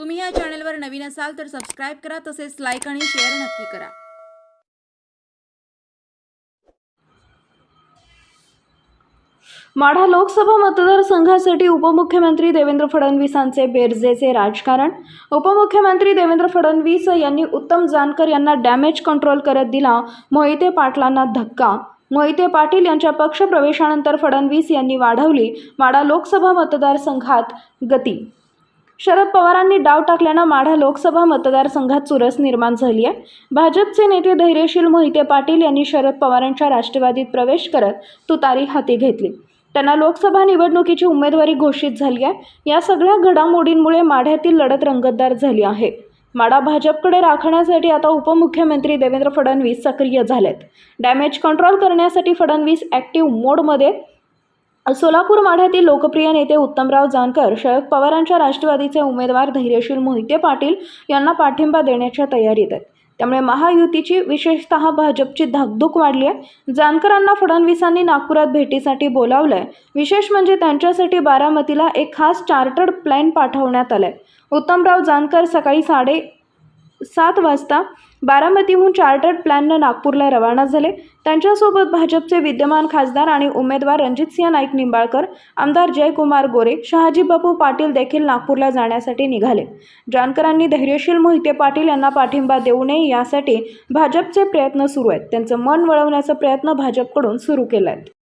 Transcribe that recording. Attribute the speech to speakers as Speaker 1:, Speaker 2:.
Speaker 1: तुम्ही या चॅनलवर नवीन असाल तर सबस्क्राईब करा तसेच लाईक आणि शेअर नक्की करा.
Speaker 2: माढा लोकसभा मतदारसंघासाठी उपमुख्यमंत्री देवेंद्र फडणवीसांचे बेरजेचे राजकारण. उपमुख्यमंत्री देवेंद्र फडणवीस यांनी उत्तम जानकर यांना डॅमेज कंट्रोल करत दिला. मोहिते पाटलांना धक्का. मोहिते पाटील यांच्या पक्षप्रवेशानंतर फडणवीस यांनी वाढवली. माढा लोकसभा मतदारसंघात गती शरद पवारांनी डाव टाकल्यानं माढा लोकसभा मतदारसंघात चुरस निर्माण झाली आहे. भाजपचे नेते धैर्यशील मोहिते पाटील यांनी शरद पवारांच्या राष्ट्रवादीत प्रवेश करत तुतारी हाती घेतली. त्यांना लोकसभा निवडणुकीची उमेदवारी घोषित झाली आहे. या सगळ्या घडामोडींमुळे माढ्यातील लढत रंगतदार झाली आहे. माढा भाजपकडे राखण्यासाठी आता उपमुख्यमंत्री देवेंद्र फडणवीस सक्रिय झालेत. डॅमेज कंट्रोल करण्यासाठी फडणवीस ॲक्टिव्ह मोडमध्ये सोलापूर माढ्यातील लोकप्रिय नेते उत्तमराव जानकर शरद पवारांच्या राष्ट्रवादीचे उमेदवार धैर्यशील मोहिते पाटील यांना पाठिंबा देण्याच्या तयारीत आहेत. त्यामुळे महायुतीची विशेषतः भाजपची धाकधूक वाढली आहे. जानकरांना फडणवीसांनी नागपुरात भेटीसाठी बोलावलं आहे विशेष म्हणजे त्यांच्यासाठी बारामतीला एक खास चार्टर्ड प्लॅन पाठवण्यात आलं आहे उत्तमराव जानकर सकाळी साडे सात वाजता बारामतीहून चार्टर्ड प्लॅननं नागपूरला रवाना झाले. त्यांच्यासोबत भाजपचे विद्यमान खासदार आणि उमेदवार रणजितसिंह नाईक निंबाळकर आमदार जयकुमार गोरे शहाजीबापू पाटील देखील नागपूरला जाण्यासाठी निघाले. जानकरांनी धैर्यशील मोहिते पाटील यांना पाठिंबा देऊ नये यासाठी भाजपचे प्रयत्न सुरू आहेत. त्यांचं मन वळवण्याचा प्रयत्न भाजपकडून सुरू केला आहे